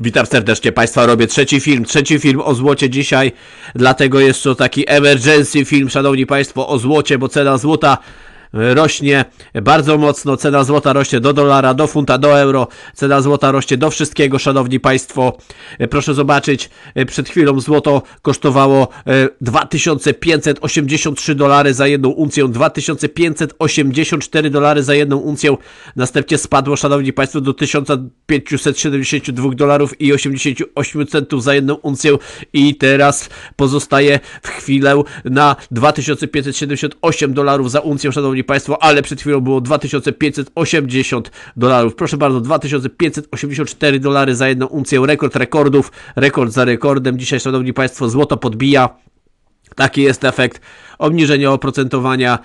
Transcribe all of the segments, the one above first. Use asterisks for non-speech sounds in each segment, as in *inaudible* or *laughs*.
Witam serdecznie Państwa, robię trzeci film, trzeci film o złocie dzisiaj, dlatego jest to taki emergency film, Szanowni Państwo, o złocie, bo cena złota rośnie bardzo mocno, cena złota rośnie do dolara, do funta, do euro, cena złota rośnie do wszystkiego, szanowni państwo. Proszę zobaczyć, przed chwilą złoto kosztowało 2583 dolary za jedną uncję, 2584 dolary za jedną uncję, następnie spadło, szanowni państwo, do 1572 dolarów i 88 centów za jedną uncję. I teraz pozostaje w chwilę na 2578 dolarów za uncję, szanowni szanowni państwo, ale przed chwilą było 2580 dolarów. Proszę bardzo, 2584 dolary za jedną uncję, rekord rekordów, rekord za rekordem. Dzisiaj, szanowni państwo, złoto podbija. Taki jest efekt obniżenia oprocentowania.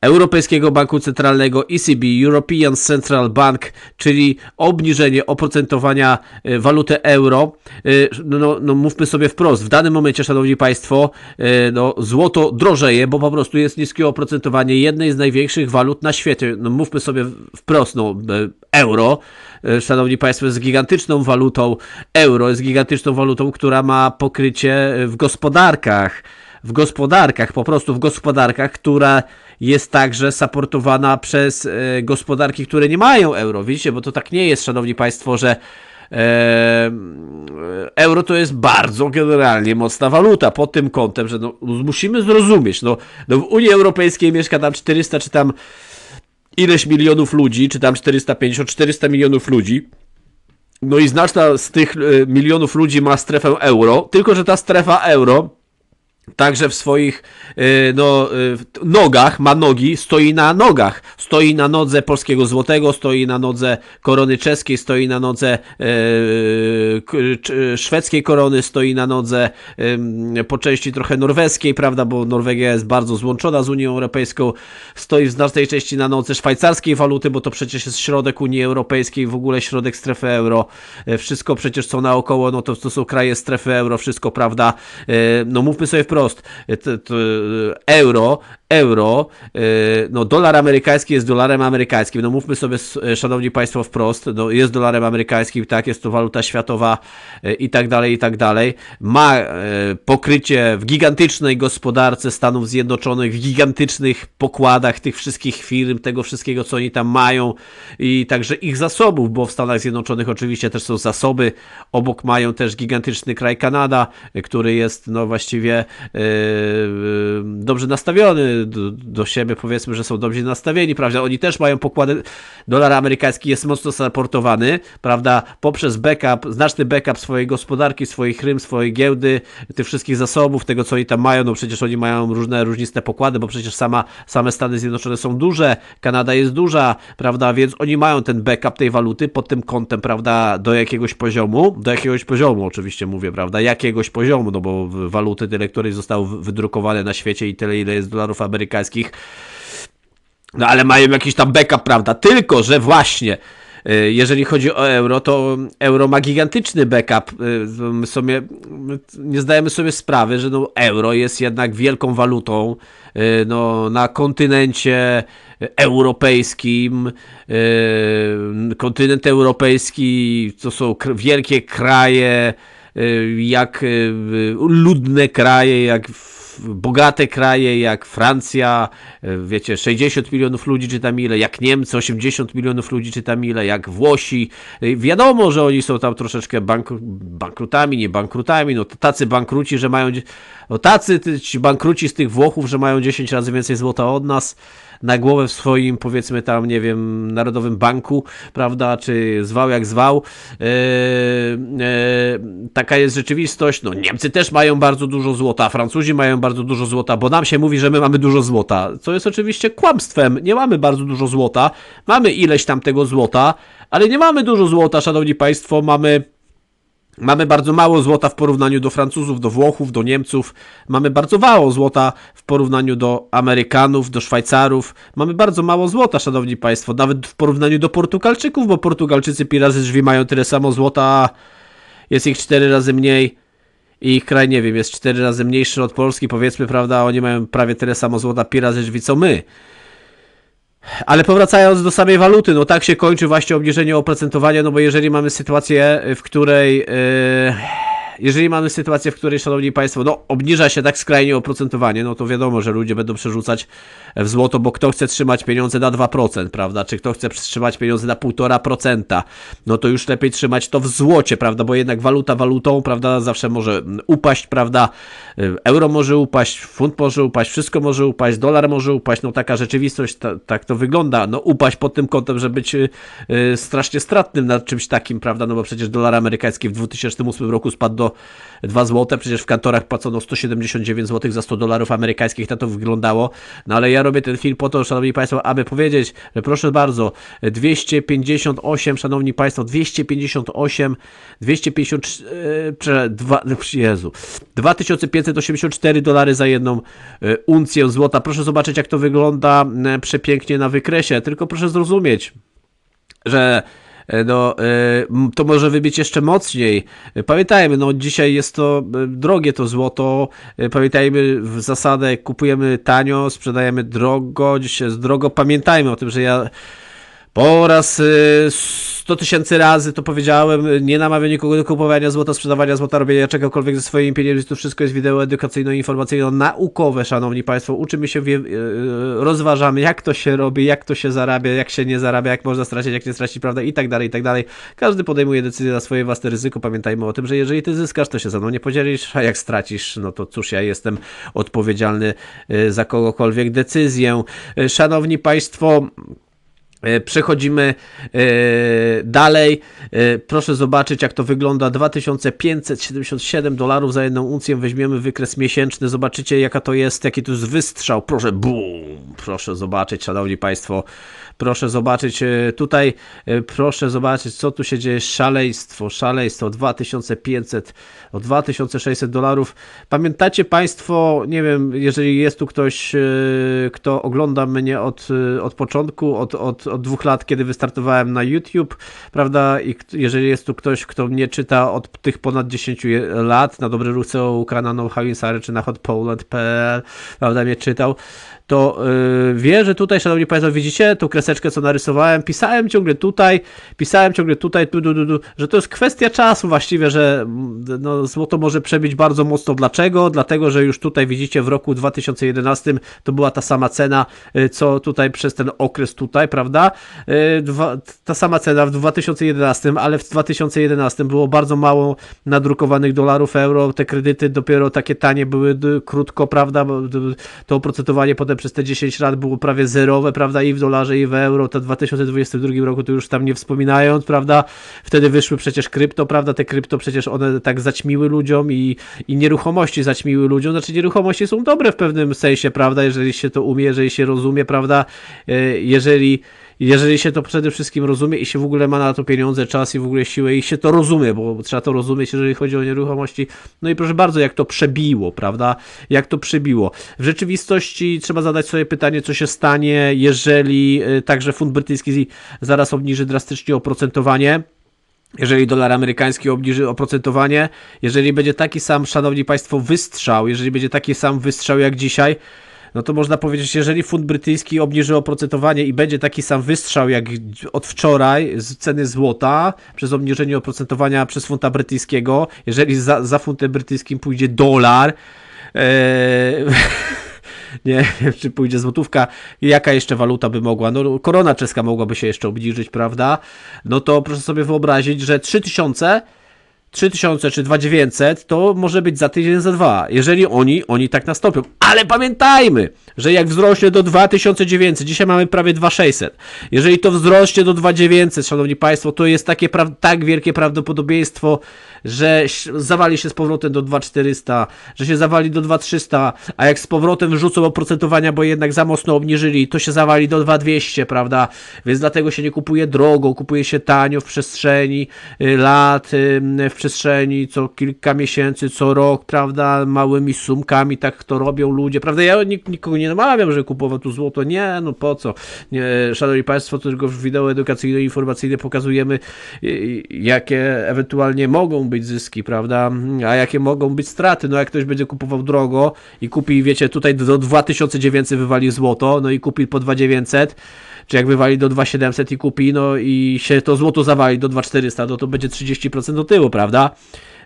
Europejskiego Banku Centralnego ECB, European Central Bank, czyli obniżenie oprocentowania e, waluty euro. E, no, no mówmy sobie wprost, w danym momencie, szanowni państwo, e, no, złoto drożeje, bo po prostu jest niskie oprocentowanie jednej z największych walut na świecie. No, mówmy sobie wprost, no, euro, szanowni państwo, jest gigantyczną walutą. Euro jest gigantyczną walutą, która ma pokrycie w gospodarkach w gospodarkach, po prostu w gospodarkach, która jest także supportowana przez e, gospodarki, które nie mają euro. Widzicie, bo to tak nie jest, szanowni państwo, że e, euro to jest bardzo generalnie mocna waluta pod tym kątem, że no, musimy zrozumieć, no, no w Unii Europejskiej mieszka tam 400 czy tam ileś milionów ludzi, czy tam 450, 400 milionów ludzi. No i znaczna z tych e, milionów ludzi ma strefę euro, tylko że ta strefa euro Także w swoich y, no, y, nogach, ma nogi, stoi na nogach. Stoi na nodze polskiego złotego, stoi na nodze korony czeskiej, stoi na nodze y, szwedzkiej korony, stoi na nodze po części trochę norweskiej, prawda, bo Norwegia jest bardzo złączona z Unią Europejską. Stoi w znacznej części na nodze szwajcarskiej waluty, bo to przecież jest środek Unii Europejskiej, w ogóle środek strefy euro. Wszystko przecież co naokoło, no to, to są kraje strefy euro, wszystko, prawda. No mówmy sobie wprost, wprost, to, to euro euro, e, no dolar amerykański jest dolarem amerykańskim, no mówmy sobie, e, szanowni państwo, wprost, no jest dolarem amerykańskim, tak, jest to waluta światowa e, i tak dalej, i tak dalej, ma pokrycie w gigantycznej gospodarce Stanów Zjednoczonych, w gigantycznych pokładach tych wszystkich firm, tego wszystkiego, co oni tam mają. I także ich zasobów, bo w Stanach Zjednoczonych oczywiście też są zasoby, obok mają też gigantyczny kraj Kanada, który jest, no właściwie dobrze nastawiony do, do siebie, powiedzmy, że są dobrze nastawieni, prawda? Oni też mają pokłady, dolar amerykański jest mocno supportowany, prawda? Poprzez backup, znaczny backup swojej gospodarki, swoich rym, swojej giełdy, tych wszystkich zasobów, tego co oni tam mają, no przecież oni mają różne, różniste pokłady, bo przecież sama, same Stany Zjednoczone są duże, Kanada jest duża, prawda? Więc oni mają ten backup tej waluty pod tym kątem, prawda? Do jakiegoś poziomu, do jakiegoś poziomu oczywiście mówię, prawda? Jakiegoś poziomu, no bo waluty tyle, które zostały wydrukowane na świecie i tyle, ile jest dolarów amerykańskich. No ale mają jakiś tam backup, prawda? Tylko, że właśnie y, jeżeli chodzi o euro, to euro ma gigantyczny backup. Y, my sobie, nie zdajemy sobie sprawy, że no euro jest jednak wielką walutą y, no, na kontynencie europejskim. Kontynent europejski to są wielkie kraje, jak ludne kraje, jak bogate kraje jak Francja, e, wiecie, 60 milionów ludzi czy tam ile, jak Niemcy 80 milionów ludzi czy tam ile, jak Włosi. Wiadomo, że oni są tam troszeczkę bankru, bankrutami, nie bankrutami, no tacy bankruci, że mają, no tacy ci bankruci z tych Włochów, że mają 10 razy więcej złota od nas na głowę w swoim, powiedzmy tam, nie wiem, Narodowym Banku, prawda, czy zwał jak zwał. E, taka jest rzeczywistość. No, Niemcy też mają bardzo dużo złota, Francuzi mają bardzo dużo złota, bo nam się mówi, że my mamy dużo złota, co jest oczywiście kłamstwem. Nie mamy bardzo dużo złota, mamy ileś tam tego złota, ale nie mamy dużo złota, szanowni państwo, mamy Mamy bardzo mało złota w porównaniu do Francuzów, do Włochów, do Niemców. Mamy bardzo mało złota w porównaniu do Amerykanów, do Szwajcarów. Mamy bardzo mało złota, szanowni państwo, nawet w porównaniu do Portugalczyków, bo Portugalczycy pi razy drzwi mają tyle samo złota, a jest ich cztery razy mniej. I ich kraj, nie wiem, jest cztery razy mniejszy od Polski, powiedzmy, prawda, oni mają prawie tyle samo złota pi razy drzwi co my. Ale powracając do samej waluty, no tak się kończy właśnie obniżenie oprocentowania, no bo jeżeli mamy sytuację, w której. Yy jeżeli mamy sytuację, w której, szanowni państwo, no obniża się tak skrajnie oprocentowanie, no to wiadomo, że ludzie będą przerzucać w złoto, bo kto chce trzymać pieniądze na 2%, prawda? Czy kto chce trzymać pieniądze na 1,5%, no to już lepiej trzymać to w złocie, prawda? Bo jednak waluta walutą, prawda, zawsze może upaść, prawda? Euro może upaść, funt może upaść, wszystko może upaść, dolar może upaść, no taka rzeczywistość, ta, tak to wygląda. No upaść pod tym kątem, że być yy, strasznie stratnym nad czymś takim, prawda? No bo przecież dolar amerykański w 2008 roku spadł do 2 zł, przecież w kantorach płacono 179 zł za 100 dolarów amerykańskich, tak to wyglądało. No ale ja robię ten film po to, szanowni państwo, aby powiedzieć, że proszę bardzo, 258, szanowni państwo, 258, 254, 2, Jezu, 2584 dolary za jedną e, uncję złota. Proszę zobaczyć, jak to wygląda e, przepięknie na wykresie, tylko proszę zrozumieć, że E, no, e, to może wybić jeszcze mocniej. Pamiętajmy, no dzisiaj jest to e, drogie to złoto. Pamiętajmy w zasadę kupujemy tanio, sprzedajemy drogo, dzisiaj jest drogo. Pamiętajmy o tym, że ja po raz 100 y, tysięcy razy to powiedziałem, nie namawiam nikogo do kupowania złota, sprzedawania złota, robienia czegokolwiek ze swoimi pieniędzmi, to wszystko jest wideo edukacyjno-informacyjno-naukowe, szanowni państwo, uczymy się, y, rozważamy jak to się robi, jak to się zarabia, jak się nie zarabia, jak można stracić, jak nie stracić, prawda, i tak dalej, i tak dalej. Każdy podejmuje decyzję na swoje własne ryzyko, pamiętajmy o tym, że jeżeli ty zyskasz, to się ze mną nie podzielisz, a jak stracisz, no to cóż, ja jestem odpowiedzialny y, za kogokolwiek decyzję. Szanowni państwo, przechodzimy e, dalej. E, proszę zobaczyć, jak to wygląda. 2577 dolarów za jedną uncję. Weźmiemy wykres miesięczny. Zobaczycie, jaka to jest, jaki to jest wystrzał. Proszę, bum! Proszę zobaczyć, szanowni państwo. Proszę zobaczyć tutaj, proszę zobaczyć, co tu się dzieje. Szaleństwo, szaleństwo. 2500, o 2600 dolarów. Pamiętacie Państwo, nie wiem, jeżeli jest tu ktoś, kto ogląda mnie od, od początku, od, od od dwóch lat, kiedy wystartowałem na YouTube, prawda? I jeżeli jest tu ktoś, kto mnie czyta od tych ponad 10 lat, na Dobry Ruch CEO, na Know How czy na hotpoland.pl, prawda, mnie czytał, to wie, że tutaj, szanowni państwo, widzicie tą kreseczkę, co narysowałem, pisałem ciągle tutaj, pisałem ciągle tutaj, tu, tu, tu, tu, że to jest kwestia czasu właściwie, że mm, no, złoto może przebić bardzo mocno. Dlaczego? Dlatego, że już tutaj widzicie w roku 2011 to była ta sama cena, yy, co tutaj przez ten okres tutaj, prawda? Yy, dwa, ta sama cena w 2011, ale w 2011 było bardzo mało nadrukowanych dolarów, euro, te kredyty dopiero takie tanie były krótko, prawda? To oprocentowanie potem przez te 10 lat było prawie zerowe, prawda, i w dolarze, i w euro, to w 2022 roku to już tam nie wspominając, prawda, wtedy wyszły przecież krypto, prawda, te krypto przecież one tak zaćmiły ludziom i, i nieruchomości zaćmiły ludziom, znaczy nieruchomości są dobre w pewnym sensie, prawda, jeżeli się to umie, jeżeli się rozumie, prawda, e, jeżeli jeżeli się to przede wszystkim rozumie i się w ogóle ma na to pieniądze, czas i w ogóle siłę i się to rozumie, bo trzeba to rozumieć, jeżeli chodzi o nieruchomości. No i proszę bardzo, jak to przebiło, prawda? Jak to przebiło. W rzeczywistości trzeba zadać sobie pytanie, co się stanie, jeżeli y, także fund brytyjski zaraz obniży drastycznie oprocentowanie jeżeli dolar amerykański obniży oprocentowanie, jeżeli będzie taki sam, szanowni państwo, wystrzał, jeżeli będzie taki sam wystrzał jak dzisiaj, no to można powiedzieć, jeżeli fund brytyjski obniży oprocentowanie i będzie taki sam wystrzał jak od wczoraj z ceny złota przez obniżenie oprocentowania przez funta brytyjskiego, jeżeli za, za funtem brytyjskim pójdzie dolar, ee, *laughs* nie wiem, czy pójdzie złotówka, jaka jeszcze waluta by mogła, no korona czeska mogłaby się jeszcze obniżyć, prawda? No to proszę sobie wyobrazić, że 3000 3000 czy 2900 to może być za tydzień, za dwa, jeżeli oni, oni tak nastąpią. Ale pamiętajmy, że jak wzrośnie do 2900, dzisiaj mamy prawie 2600, jeżeli to wzrośnie do 2900, szanowni państwo, to jest takie tak wielkie prawdopodobieństwo, że zawali się z powrotem do 2400, że się zawali do 2300, a jak z powrotem wyrzucą oprocentowania, bo jednak za mocno obniżyli, to się zawali do 2200, prawda? Więc dlatego się nie kupuje drogo, kupuje się tanio w przestrzeni y, lat, w przestrzeni co kilka miesięcy, co rok, prawda? Małymi sumkami, tak to robią ludzie, prawda? Ja nik nikogo nie namawiam, że kupował tu złoto, nie, no po co? Nie, szanowni Państwo, tylko w wideo edukacyjno-informacyjne pokazujemy, y, jakie ewentualnie mogą być zyski, prawda? A jakie mogą być straty? No jak ktoś będzie kupował drogo i kupi, wiecie, tutaj do 2900 wywali złoto, no i kupi po 2900, czy jak wywali do 2700 i kupi, no i się to złoto zawali do 2400, no to będzie 30% do tyłu, prawda?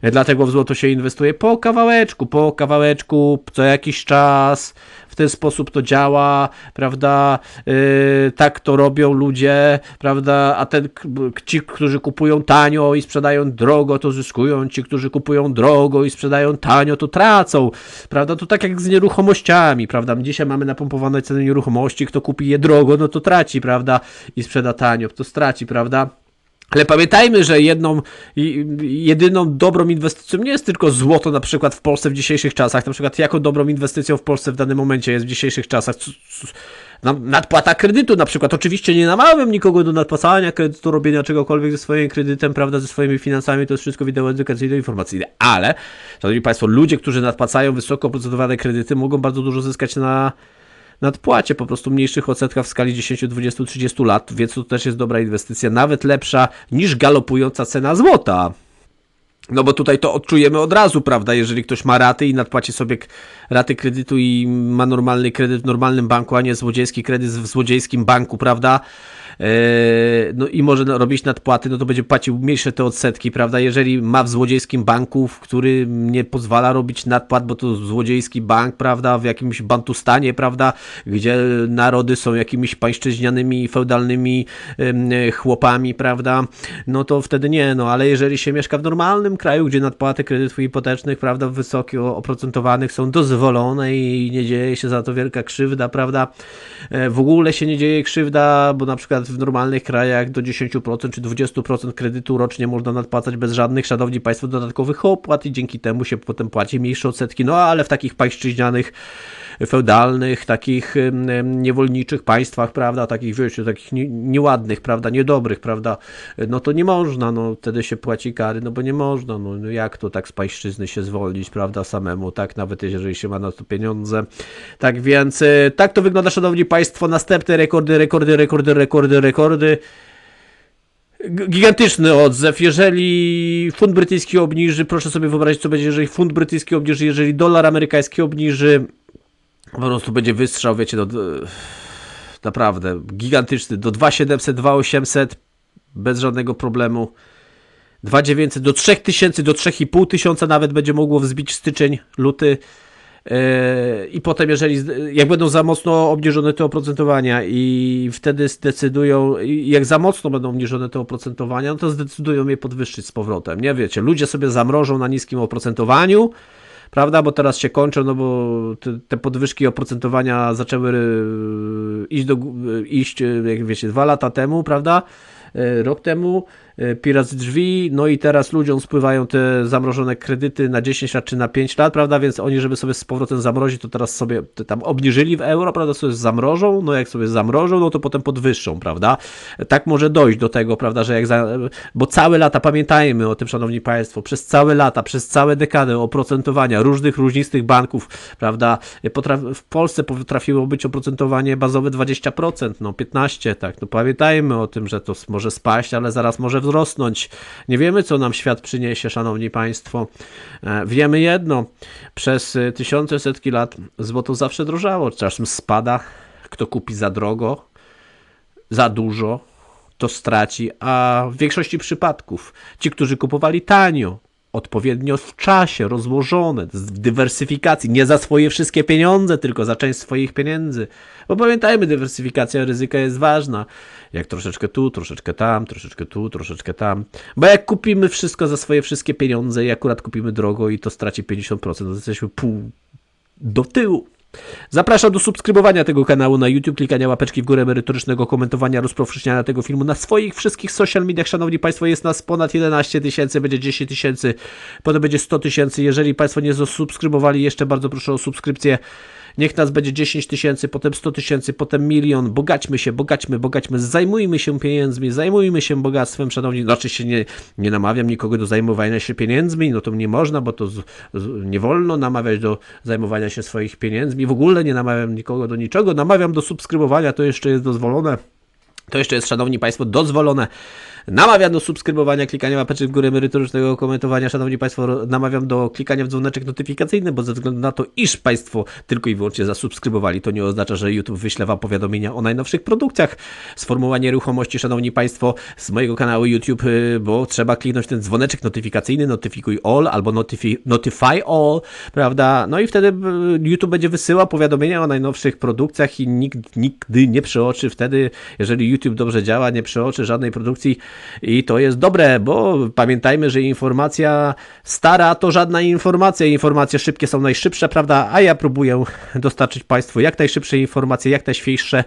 Dlatego w złoto się inwestuje po kawałeczku, po kawałeczku, co jakiś czas. W ten sposób to działa, prawda? Yy, tak to robią ludzie, prawda? A ten, ci, którzy kupują tanio i sprzedają drogo, to zyskują. Ci, którzy kupują drogo i sprzedają tanio, to tracą, prawda? To tak jak z nieruchomościami, prawda? Dzisiaj mamy napompowane ceny nieruchomości, kto kupi je drogo, no to traci, prawda? I sprzeda tanio, to straci, prawda? Ale pamiętajmy, że jedną, jedyną dobrą inwestycją nie jest tylko złoto na przykład w Polsce w dzisiejszych czasach. Na przykład jaką dobrą inwestycją w Polsce w danym momencie jest w dzisiejszych czasach nadpłata kredytu na przykład. Oczywiście nie namawiam nikogo do nadpłacania kredytu, robienia czegokolwiek ze swoim kredytem, prawda, ze swoimi finansami, to jest wszystko wideo edukacyjne, informacyjne. Ale, szanowni Państwo, ludzie, którzy nadpłacają wysoko oprocentowane kredyty mogą bardzo dużo zyskać na nadpłacie, po prostu mniejszych odsetkach w skali 10, 20, 30 lat, więc to też jest dobra inwestycja, nawet lepsza niż galopująca cena złota. No bo tutaj to odczujemy od razu, prawda? Jeżeli ktoś ma raty i nadpłaci sobie raty kredytu i ma normalny kredyt w normalnym banku, a nie złodziejski kredyt w złodziejskim banku, prawda? Yy, no i może robić nadpłaty, no to będzie płacił mniejsze te odsetki, prawda? Jeżeli ma w złodziejskim banku, który nie pozwala robić nadpłat, bo to złodziejski bank, prawda, w jakimś bantustanie, prawda, gdzie narody są jakimiś pańszczyźnianymi, feudalnymi chłopami, prawda, no to wtedy nie, no ale jeżeli się mieszka w normalnym kraju, gdzie nadpłaty kredytów hipotecznych, prawda, wysoko oprocentowanych są dozwolone i nie dzieje się za to wielka krzywda, prawda, e, w ogóle się nie dzieje krzywda, bo na przykład w normalnych krajach do 10% czy 20% kredytu rocznie można nadpłacać bez żadnych, szanowni państwo, dodatkowych opłat i dzięki temu się potem płaci mniejsze odsetki. No ale w takich pańszczyźnianych, feudalnych, takich niewolniczych państwach, prawda, takich, wiecie, takich nieładnych, prawda, niedobrych, prawda, no to nie można, no wtedy się płaci kary, no bo nie można, no, no jak to tak z pańszczyzny się zwolnić, prawda, samemu, tak, nawet jeżeli się ma na to pieniądze. Tak więc, y, tak to wygląda, szanowni państwo, następne rekordy, rekordy, rekordy, rekordy, rekordy. Gigantyczny odzew. Jeżeli fund brytyjski obniży, proszę sobie wyobrazić, co będzie, jeżeli fund brytyjski obniży, jeżeli dolar amerykański obniży, po prostu będzie wystrzał, wiecie, do, naprawdę gigantyczny, do 2700, 2800 bez żadnego problemu. 2900 do 3000, do 3,5 tysiąca nawet będzie mogło wzbić styczeń, luty. Yy, I potem, jeżeli jak będą za mocno obniżone te oprocentowania i wtedy zdecydują, jak za mocno będą obniżone te oprocentowania, no to zdecydują je podwyższyć z powrotem. Nie wiecie, ludzie sobie zamrożą na niskim oprocentowaniu, prawda? Bo teraz się kończą, no bo te, te podwyżki oprocentowania zaczęły yy, iść, do, yy, iść, jak wiecie, dwa lata temu, prawda? Rok temu E, pirat z drzwi, no i teraz ludziom spływają te zamrożone kredyty na 10 lat czy na 5 lat, prawda, więc oni, żeby sobie z powrotem zamrozić, to teraz sobie tam obniżyli w euro, prawda, sobie zamrożą, no jak sobie zamrożą, no to potem podwyższą, prawda, tak może dojść do tego, prawda, że jak, za, bo całe lata, pamiętajmy o tym, szanowni państwo, przez całe lata, przez całe dekady oprocentowania różnych, różnistych banków, prawda, w Polsce potrafiło być oprocentowanie bazowe 20%, no 15, tak, no pamiętajmy o tym, że to może spaść, ale zaraz może wzrosnąć. Nie wiemy, co nam świat przyniesie, szanowni państwo. E, wiemy jedno, przez tysiące, setki lat złoto zawsze drożało, czasem spada, kto kupi za drogo, za dużo, to straci, a w większości przypadków ci, którzy kupowali tanio, odpowiednio w czasie, rozłożone, w dywersyfikacji, nie za swoje wszystkie pieniądze, tylko za część swoich pieniędzy. Bo pamiętajmy, dywersyfikacja ryzyka jest ważna. Jak troszeczkę tu, troszeczkę tam, troszeczkę tu, troszeczkę tam. Bo jak kupimy wszystko za swoje wszystkie pieniądze i akurat kupimy drogo i to straci 50%, to jesteśmy pół do tyłu. Zapraszam do subskrybowania tego kanału na YouTube, klikania łapeczki w górę merytorycznego komentowania, rozpowszechniania tego filmu na swoich wszystkich social mediach. Szanowni Państwo, jest nas ponad 11 tysięcy, będzie 10 tysięcy, potem będzie 100 tysięcy. Jeżeli Państwo nie zasubskrybowali jeszcze, bardzo proszę o subskrypcję. Niech nas będzie 10 tysięcy, potem 100 tysięcy, potem milion. Bogaćmy się, bogaćmy, bogaćmy. Zajmujmy się pieniędzmi, zajmujmy się bogactwem, szanowni. Znaczy się nie, nie namawiam nikogo do zajmowania się pieniędzmi, no to nie można, bo to z, z, nie wolno namawiać do zajmowania się swoich pieniędzmi. W ogóle nie namawiam nikogo do niczego. Namawiam do subskrybowania, to jeszcze jest dozwolone. To jeszcze jest, szanowni państwo, dozwolone. Namawiam do subskrybowania, klikania łapeczek w górę merytorycznego komentowania. Szanowni państwo, namawiam do klikania w dzwoneczek notyfikacyjny, bo ze względu na to, iż państwo tylko i wyłącznie zasubskrybowali, to nie oznacza, że YouTube wyśle wam powiadomienia o najnowszych produkcjach. Sformułowanie nieruchomości, szanowni państwo, z mojego kanału YouTube, y, bo trzeba kliknąć ten dzwoneczek notyfikacyjny, notyfikuj all albo notify, notify all, prawda? No i wtedy y, YouTube będzie wysyłał powiadomienia o najnowszych produkcjach i nikt nigdy nie przeoczy wtedy, jeżeli YouTube dobrze działa, nie przeoczy żadnej produkcji i to jest dobre, bo pamiętajmy, że informacja stara to żadna informacja. Informacje szybkie są najszybsze, prawda? A ja próbuję dostarczyć Państwu jak najszybsze informacje, jak najświeższe,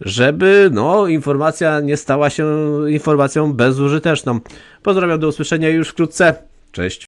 żeby no, informacja nie stała się informacją bezużyteczną. Pozdrawiam, do usłyszenia już wkrótce. Cześć.